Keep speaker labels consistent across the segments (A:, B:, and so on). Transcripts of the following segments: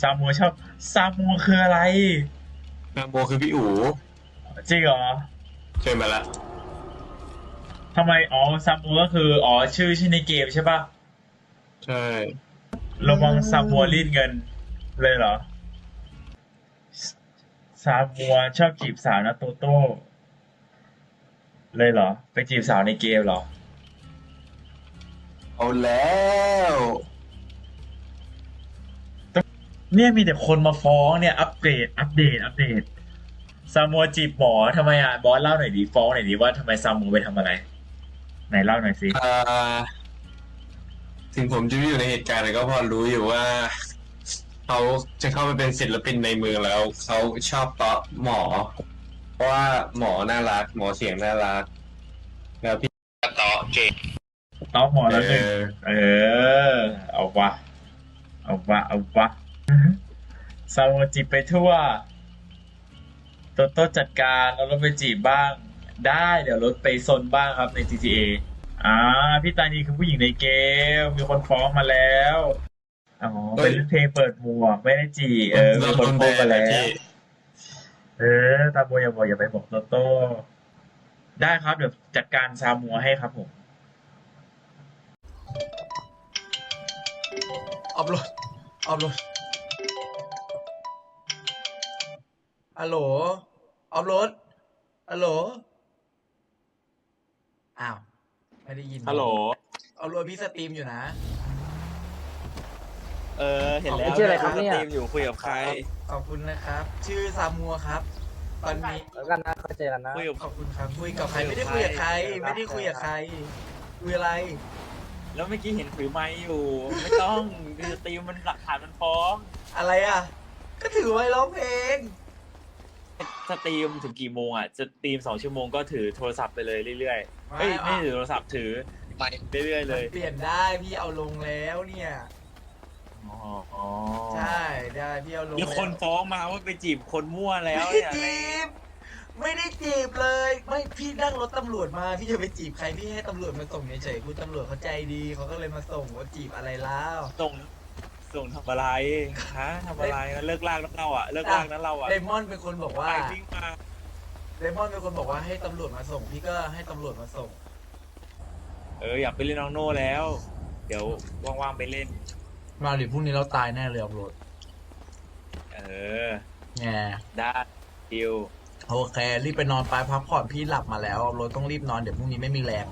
A: ซามัวชอบซามัวคืออะไร
B: นาโมคือพี่อู๋
A: จริงเหรอ
B: เชิญมาละ
A: ทำไมอ๋อซามัวก็คืออ๋อชื่อชื่อในเกมใช่ปะ
B: ใช่
A: ระวังซามัวรีดเงิน เลยเหรอซามัวชอบจีบสาวนะโตโต้เลยเหรอ ไปจีบสาวในเกมเหรอ
B: เอาแล้ว
A: เนี่ยมีแต่คนมาฟ้องเนี่ยอัปเกรดอัปเดตอัปเดตซามัวจีบหมอทำไมอะบอสเล่าหน่อยดิฟ้องหน่อยดิว่าทำไมซามัวไปทำอะไรไหนเล่าหน่อยสิ
B: อ่าถึงผมจะไม่อยู่ในเหตุการณ์แต่ก็พอรู้อยู่ว่าเขาจะเข้าไปเป็นศิลปินในเมืองแล้วเขาชอบเตาะหมอ เพราะว่าหมอน่ารัก หมอเสียงน่ารัก แล้วพี่ก็เตาะเก่ง
A: ต้อหมอ
B: เอ
A: แล้วหนึ่ง
B: อ
A: เออ เอาวะเอาวะเอาวะ ซาโมจิไปทั่ว โตโต้จัดการแล้วรถไปจีบบ้าง ได้เดี๋ยวรถไปซนบ้างครับใน GTA อ่าพี่ตานีคือผู้หญิงในเกม มีคนฟ้องมาแล้วอ๋อ
B: เฮ้
A: เป็น
B: ย
A: เพลงเปิดหมวกไม่ได้จีบเออมีคน
B: โด
A: ฟ้อง
B: น
A: มา
B: แบน
A: แล้
B: นะพี่
A: วเออตาโบอย่าบอกอย่าไปบอกโตโต้ได้ครับเดี๋ยวจัดการซามัวให้ครับผม
C: อัพโหลดอัพโหลด ฮัลโหลอัพโหลดฮัลโหลอ้าว ไม่ได้ยิน
D: ฮัลโหล
C: อัพโหลดพี่สตรีมอยู่นะ
D: เออ เห็นแล้ว
E: ชื่ออะไรครับเนี่ย
D: สตรีมอยู่คุยกับใคร
C: ขอบคุณนะครับ ชื่อซามัวครับ ตอนนี้
E: แล้วกันนะเข้าใจกันนะ
D: คุยกับ
C: ขอบคุณครับ คุยกับใคร ไม่ได้คุยกับใคร ไม่ได้คุยกับใคร คุยอะไร
D: แล้วเมื่อกี้เห็นถือไม้อยู่ ไม่ต้องคือสตรีมมันหลักฐานมันฟ้อง
C: อะไรอะ ก็ถือไว้ร้องเพลง
D: สตรีมถึงกี่โมงอะจะสตรีมสองชั่วโมงก็ถือโทรศัพท์ไปเลยเรื่อยๆเฮ้ย
C: ไม่
D: ไม่ถือโทรศัพท์ถือไปเรื่อยๆเลย
C: เปลี่ยนได้พี่เอาลงแล้วเนี่ย
D: อ๋ออ๋อ
C: ใช่ได้พี่เอาลง
D: มี
C: แล้ว
D: คนฟ้องมาว่าไปจีบคนมั่วแล้ว
C: ไม่
D: เนี่ย
C: ได้จีบไม่ได้จีบเลย ไม่พี่นั่งรถตำรวจมาพี่จะไปจีบใครพี่ให้ตำรวจมาส่งเฉยๆคุณตำรวจเขาใจดีเขาก็เลยมาส่งว่าจีบอะไรแล้ว
D: ส่ง ส่งทำอะไรฮะทำอะไรนะเลิกลากนั้นเราอะเลิกลากนั้นเราอะ
C: เลมอนเป็นคนบอกว่า
D: ไปวิ่งมา
C: เลมอนเป็นคนบอกว่าให้ตำรวจมาส่ง พี่ก็ให้ตำรวจมาส่ง
D: เอออยากไปเล่นน้องโน่แล้ว เดี๋ยวว่างๆไปเล่น
C: มาดิพรุ่งนี้เราตายแน่เลยตำรวจ
D: เออ
C: แง่
D: ได้ดิว
C: โอเครีบไปนอนไปพักผ่อนพี่หลับมาแล้วรถต้องรีบนอนเดี๋ยวพรุ่งนี้ไม่มีแรง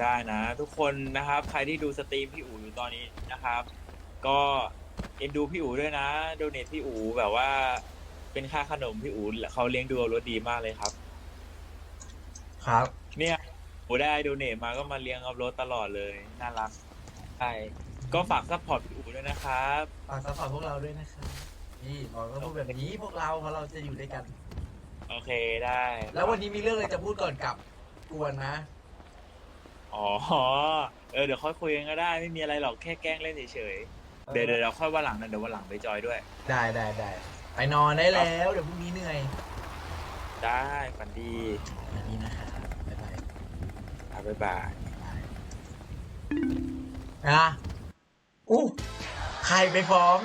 D: ได้นะ ทุกคนนะครับ ใครที่ดูสตรีมพี่อู๋อยู่ตอนนี้นะครับ ก็เอ็นดูพี่อู๋ด้วยนะโดเนทพี่อู๋แบบว่า เป็นค่าขนมพี่อู๋เขาเลี้ยงดูเอารถดีมากเลยครับ
C: ครับ
D: เนี่ยอู๋ได้โดเนทมาก็มาเลี้ยงเอารถตลอดเลยน่ารักใช่ก็ฝากซัพพอร์ตพี่อู๋ด้วยนะครับ
C: ฝากซัพพอร์ตพวกเราด้วยนะครับนี่บอกก็พูดแบบนี้พวกเราเพราะเราจะอยู่ด้วยกัน
D: โอเคได้
C: แล้ววันนี้มีเรื่องอะไรจะพูดก่อนกลับกวนนะ
D: อ๋อเออเดี๋ยวค่อยคุยกันก็ได้ ไม่มีอะไรหรอกแค่แกล้งเล่นเฉยๆ เดี๋ยวเดี๋ยวเราค่อยวันหลังนะเดี๋ยววันหลังไปจอยด้วย
C: ได้ได้ได้ไปนอนได้แล้ว เดี๋ยวพรุ่งนี้เหนื่อย
D: ได้ฝันดี
C: แบบนี้นะครับบ๊ายบาย
D: อะบ๊ายบาย
C: นะอู้ใครไปฟ้อง